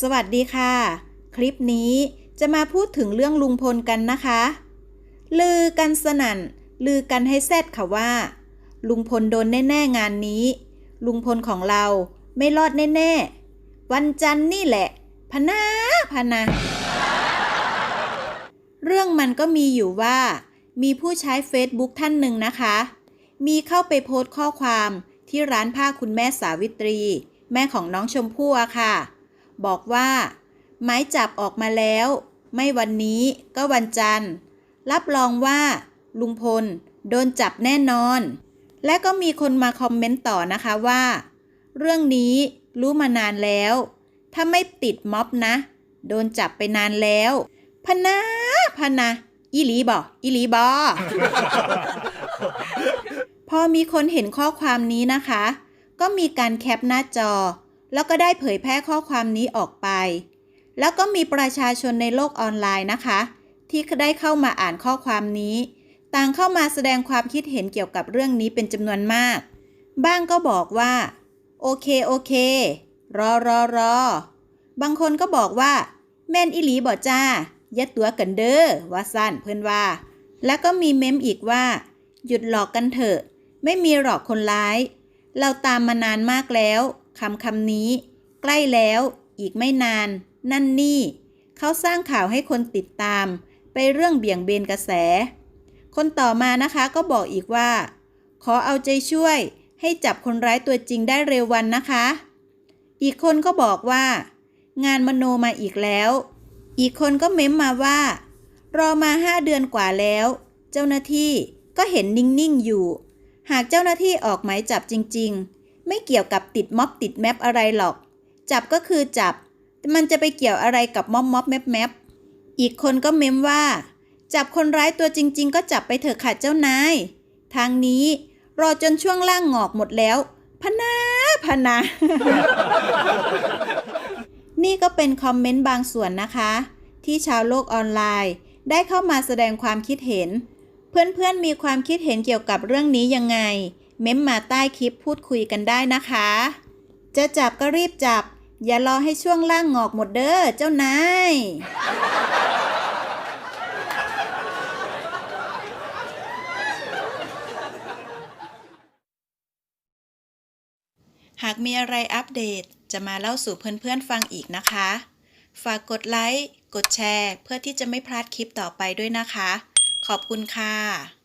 สวัสดีค่ะ คลิปนี้จะมาพูดถึงเรื่องลุงพลกันนะคะ ลือกันสนั่น ลือกันให้แซดค่ะว่า ลุงพลโดนแน่ ๆ งานนี้ ลุงพลของเราไม่รอดแน่ ๆ วันจันทร์นี่แหละ พนาพนา เรื่องมันก็มีอยู่ว่า มีผู้ใช้ Facebook ท่านหนึ่งนะคะ มีเข้าไปโพสต์ข้อความที่ร้านผ้าคุณแม่สาวิตรี แม่ของน้องชมพู่อะค่ะ บอกว่าหมายจับออกมาแล้ว ไม่วันนี้ก็วันจันทร์ รับรองว่า ลุงพล โดนจับแน่นอน และก็มีคนมาคอมเมนต์ต่อนะคะว่า เรื่องนี้รู้มานานแล้ว ถ้าไม่ติดม็อบนะ โดนจับไปนานแล้วพนาพนาอีหลีบออีหลีบอพอมีคนเห็นข้อความนี้นะคะ ก็มีการแคปหน้าจอ แล้วก็ได้เผยแพร่ข้อความนี้ออกไป แล้วก็มีประชาชนในโลกออนไลน์นะคะ ที่ได้เข้ามาอ่านข้อความนี้ ต่างเข้ามาแสดงความคิดเห็นเกี่ยวกับเรื่องนี้เป็นจำนวนมาก บ้างก็บอกว่า โอเคโอเค รอรอรอบางคนก็บอกว่า แม่นอิหลีบ่จ้ายัดตัวกันเด้อว่าสั้นเพื่อนว่า แล้วก็มีเมมอีกว่า หยุดหลอกกันเถอะ ไม่มีหรอกคนร้าย เราตามมานานมากแล้ว คำคำนี้ ใกล้แล้ว อีกไม่นาน นั่นนี่ เขาสร้างข่าวให้คนติดตาม ไปเรื่องเบี่ยงเบนกระแส คนต่อมานะคะก็บอกอีกว่า ขอเอาใจช่วย ให้จับคนร้ายตัวจริงได้เร็ววันนะคะ อีกคนก็บอกว่า งานมโนมาอีกแล้ว อีกคนก็เม้มมาว่า รอมาห้าเดือนกว่าแล้ว เจ้าหน้าที่ก็เห็นนิ่ง ๆ อยู่ หากเจ้าหน้าที่ออกหมายจับจริง ๆ ไม่เกี่ยวกับติดม็อบติดแมปอะไรหรอก จับก็คือจับ มันจะไปเกี่ยวอะไรกับม็อบม็อบแมปแมปอีกคนก็เม้มว่า จับคนร้ายตัวจริง ๆ ก็จับไปเถอะค่ะเจ้านาย ทางนี้รอจนช่วงล่างงอกหมดแล้วพนาพนา นี่ก็เป็นคอมเมนต์บางส่วนนะคะ ที่ชาวโลกออนไลน์ ได้เข้ามาแสดงความคิดเห็น เพื่อนๆมีความคิดเห็นเกี่ยวกับเรื่องนี้ยังไง เม้มมาใต้คลิปพูดคุยกันได้นะคะ จะจับก็รีบจับ อย่ารอให้ช่วงล่างงอกหมดเด้อเจ้านายหากมีอะไรอัปเดตจะมาเล่าสู่เพื่อนๆฟังอีกนะคะ ฝากกดไลค์ กดแชร์ เพื่อที่จะไม่พลาดคลิปต่อไปด้วยนะคะ ขอบคุณค่ะ